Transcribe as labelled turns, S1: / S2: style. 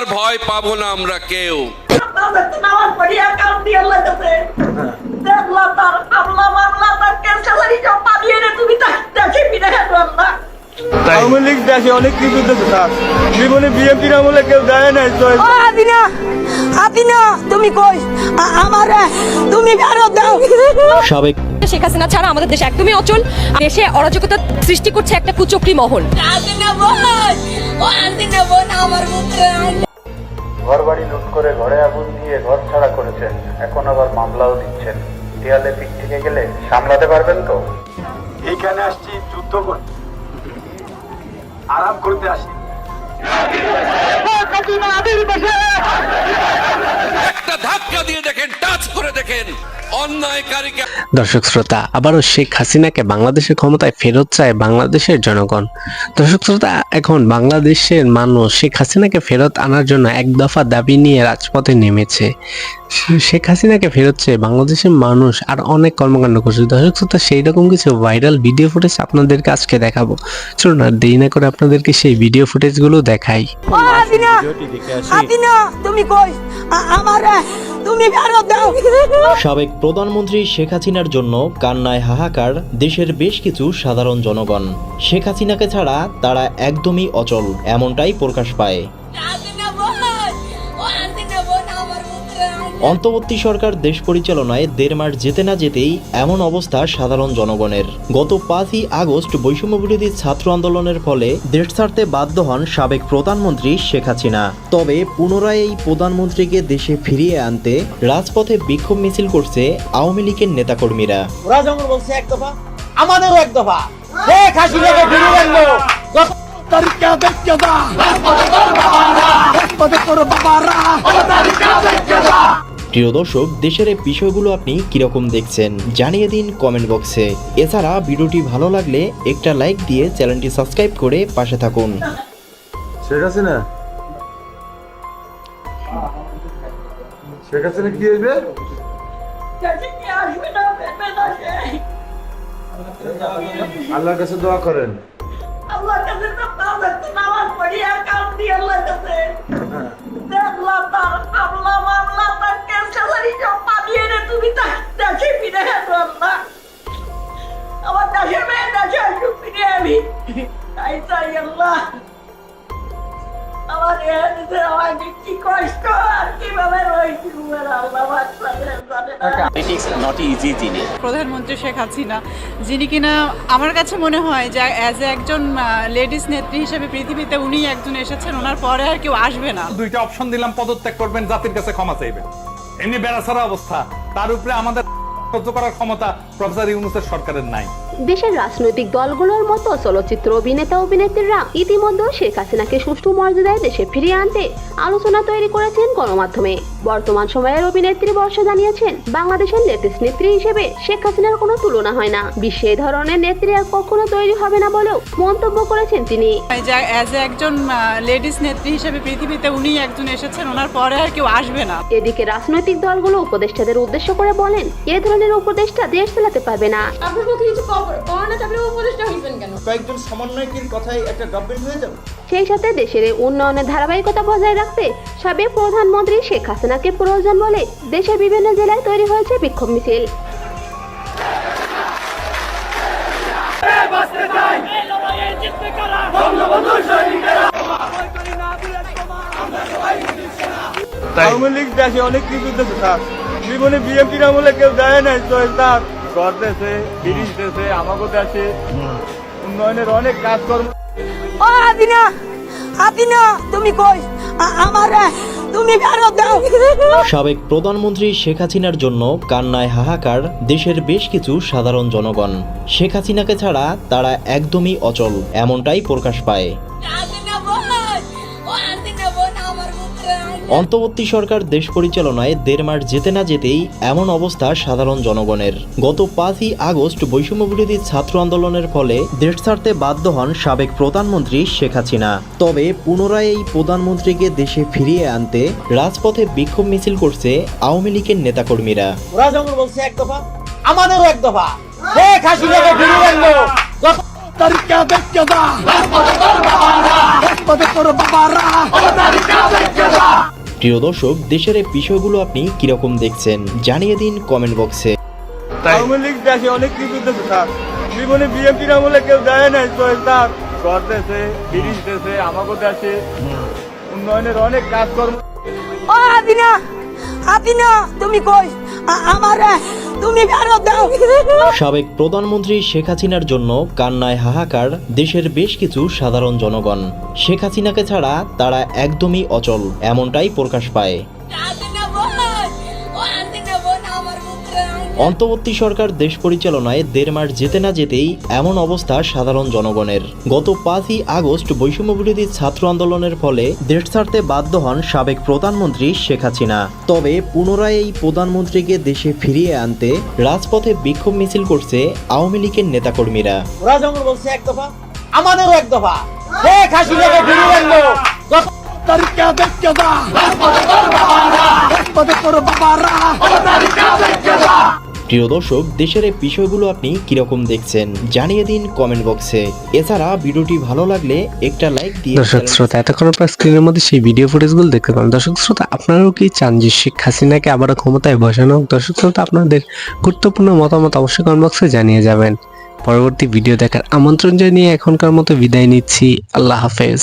S1: আর ভয় পাবো না আমরা কেউ।
S2: আওয়ামী লীগ দেশে অনেক কিছু জীবনে বিএনপির আমলে দেয় নাই তো
S3: তুমি কই? আমারে তুমি দাও।
S4: সাবেক
S5: শেখ হাসিনা ছাড়া আমাদের দেশ একদমই অচল। দেশে অরাজকতা সৃষ্টি করছে একটা কুচক্রি মহল।
S3: ও আমার মুখে
S6: ঘর বাড়ি লুট করে ঘরে আগুন দিয়ে ঘর ছাড়া করেছেন। এখন আবার মামলাও দিচ্ছেন। দেয়ালে পিঠ থেকে গেলে সামলাতে পারবেন তো?
S2: এইখানে আসছি, যুদ্ধ করতে। আরাম করতে আসি।
S1: একটা ধাক্কা দিয়ে দেখেন টাচ করে দেখেন অন্যায়কারীকে
S4: দর্শক শ্রোতা আবারও শেখ হাসিনাকে বাংলাদেশের ক্ষমতায় ফেরত চায় বাংলাদেশের জনগণ। দর্শক শ্রোতা এখন বাংলাদেশের মানুষ শেখ হাসিনাকে ফেরত আনার জন্য এক দফা দাবি নিয়ে রাজপথে নেমেছে। শেখ হাসিনাকে ফেরত চেয়ে বাংলাদেশের মানুষ আর অনেক কর্মকাণ্ড করছে। দর্শক শ্রোতা সেই রকম কিছু ভাইরাল ভিডিও ফুটেজ আপনাদেরকে আজকে দেখাবো। চলুন আর দেরি না করে আপনাদেরকে সেই ভিডিও ফুটেজগুলো দেখাই।
S3: ও আদিনা আদিনা তুমি কই? আ- তুমি ফেরত দাও।
S7: সাবেক প্রধানমন্ত্রী শেখ হাসিনার জন্য কান্নায় হাহাকার দেশের বেশ কিছু সাধারণ জনগণ। শেখ হাসিনাকে ছাড়া তারা একদমই অচল এমনটাই প্রকাশ পায়। অন্তর্বর্তী সরকার দেশ পরিচালনায় দেড় মাস যেতে না যেতেই এমন অবস্থা সাধারণ জনগণের। গত পাঁচই আগস্ট বৈষম্য বিরোধী ছাত্র আন্দোলনের ফলে দেশ ছাড়তে বাধ্য হন সাবেক প্রধানমন্ত্রী শেখ হাসিনা। তবে পুনরায় এই প্রধানমন্ত্রীকে দেশে ফিরিয়ে আনতে রাজপথে বিক্ষোভ মিছিল করছে আওয়ামী লীগের নেতাকর্মীরা।
S8: ওরা যেমন
S7: প্রিয় দর্শক দেশের এই বিষয়গুলো আপনি কীরকম দেখছেন জানিয়ে দিন কমেন্ট বক্সে এছাড়া ভিডিওটি ভালো লাগলে একটা লাইক দিয়ে চ্যানেলটি সাবস্ক্রাইব করে পাশে থাকুন।
S2: শেখ হাসিনা। শেখ হাসিনা কি হইবে? আল্লাহর কাছে দোয়া করেন।
S3: আল্লাহ কাছে নামাজ পড়িয়া কাম দিয়ে আল্লাহ কাছে। দেখলা তার আমলা মামলা তার ক্যান্সালারি সব পাবিয়ে রে তুমি তার দেখে ফিরে হেঁটো আল্লাহ আমার দেশের মেয়ে দেশে আসুক ফিরে আমি তাই চাই আল্লাহ আমার কি কষ্ট আর কীভাবে
S9: প্রধানমন্ত্রী শেখ হাসিনা যিনি কিনা আমার কাছে মনে হয় যে অ্যাজ এ একজন লেডিস নেত্রী হিসেবে পৃথিবীতে উনি একজন এসেছেন ওনার পরে আর কেউ আসবে না।
S10: দুইটা অপশন দিলাম পদত্যাগ করবেন জাতির কাছে ক্ষমা চাইবেন। এমনি বেড়াছাড়া অবস্থা। তার উপরে আমাদের সহ্য করার ক্ষমতা প্রফেসর ইউনুসের সরকারের নাই।
S11: দেশের রাজনৈতিক দলগুলোর মতো চলচ্চিত্র অভিনেতা অভিনেত্রীরা ইতিমধ্যে শেখ হাসিনাকে সুষ্ঠু মর্যাদায় দেশে ফিরিয়ে আনতে আলোচনা তৈরি করেছেন গণমাধ্যমে। বর্তমান সময়ের অভিনেত্রী বর্ষা জানিয়েছেন বাংলাদেশের লেটেস্ট নেত্রী হিসেবে শেখ হাসিনার কোনো তুলনা হয় না। বিশ্বে এ ধরনের নেত্রী আর কখনো তৈরি হবে না বলেও মন্তব্য করেছেন তিনি।
S9: অ্যাজ একজন লেডিস নেত্রী হিসেবে পৃথিবীতে উনি একজন এসেছেন ওনার পরে আর কেউ আসবে না।
S11: এদিকে রাজনৈতিক দলগুলো উপদেষ্টাদের উদ্দেশ্য করে বলেন এ ধরনের উপদেষ্টা দেশ চালাতে পারবে না।
S8: কয়েকজন সমন্বয়কের কথাই একটা গভর্নমেন্ট হয়ে যাবে।
S11: সেই সাথে দেশের এই উন্নয়নের ধারাবাহিকতা বজায় রাখতে সাবেক প্রধানমন্ত্রী শেখ হাসিনাকে প্রয়োজন বলে দেশের বিভিন্ন জেলায় তৈরি হয়েছে বিক্ষোভ মিছিল।
S2: আওয়ামী লীগ দেশে অনেক কিছু জীবনে বিএনপির আমলে কেউ দেয় নাই তো স্যার দেশে ব্রিজ দেশে আমাকে দেশে। উন্নয়নের অনেক কাজকর্ম।
S3: ও আদিনা আদিনা তুমি কই? আ- আমারে তুমি দাও।
S7: সাবেক প্রধানমন্ত্রী শেখ হাসিনার জন্য কান্নায় হাহাকার দেশের বেশ কিছু সাধারণ জনগণ। শেখ হাসিনাকে ছাড়া তারা একদমই অচল এমনটাই প্রকাশ পায়। অন্তর্বর্তী সরকার দেশ পরিচালনায় দেড় মাস যেতে না যেতেই এমন অবস্থা সাধারণ জনগণের। গত পাঁচই আগস্ট বৈষম্য বিরোধী ছাত্র আন্দোলনের ফলে দেশ ছাড়তে বাধ্য হন সাবেক প্রধানমন্ত্রী শেখ হাসিনা। তবে পুনরায় এই প্রধানমন্ত্রীকে দেশে ফিরিয়ে আনতে রাজপথে বিক্ষোভ মিছিল করছে আওয়ামী লীগের নেতাকর্মীরা।
S8: আমাদেরও এক দফা। শেখ
S7: প্রিয় দর্শক দেশের এই বিষয়গুলো আপনি কীরকম দেখছেন? জানিয়ে দিন কমেন্ট বক্সে
S2: আওয়ামী লীগ দেশে অনেক কিছু দেশে স্যার। জীবনে বিএনপির আমলে কেউ দেয় নাই তো স্যার ঘর দেশে ব্রিটিশ দেশে আমাকে দেশে। উন্নয়নের অনেক কাজকর্ম
S3: ও আদিনা আদিনা তুমি কই? আমারে তুমি ফেরত দাও।
S7: সাবেক প্রধানমন্ত্রী শেখ হাসিনার জন্য কান্নায় হাহাকার দেশের বেশ কিছু সাধারণ জনগণ। শেখ হাসিনাকে ছাড়া তারা একদমই অচল এমনটাই প্রকাশ পায়। অন্তর্বর্তী সরকার দেশ পরিচালনায় দেড় মাস যেতে না যেতেই এমন অবস্থা সাধারণ জনগণের। গত পাঁচই আগস্ট বৈষম্য বিরোধী ছাত্র আন্দোলনের ফলে দেশ ছাড়তে বাধ্য হন সাবেক প্রধানমন্ত্রী শেখ হাসিনা। তবে পুনরায় এই প্রধানমন্ত্রীকে দেশে ফিরিয়ে আনতে রাজপথে বিক্ষোভ মিছিল করছে আওয়ামী লীগের নেতাকর্মীরা।
S8: আমাদেরও এক দফা। শেখ হাসিনাকে
S7: প্রিয় দর্শক দেশের এই বিষয়গুলো আপনি কীরকম দেখছেন জানিয়ে দিন কমেন্ট বক্সে এছাড়া ভিডিওটি ভালো লাগলে একটা লাইক দিয়ে
S4: দর্শক শ্রোতা এতক্ষণ আপনার স্ক্রিনের মধ্যে সেই ভিডিও ফুটেজগুলো দেখতে পান। দর্শক শ্রোতা আপনারাও কি চান যে শেখ হাসিনাকে আবারও ক্ষমতায় বসানো হোক? দর্শক শ্রোতা আপনাদের গুরুত্বপূর্ণ মতামত অবশ্যই কমেন্ট বক্সে জানিয়ে যাবেন। পরবর্তী ভিডিও দেখার আমন্ত্রণ জানিয়ে এখনকার মতো বিদায় নিচ্ছি। আল্লাহ হাফেজ।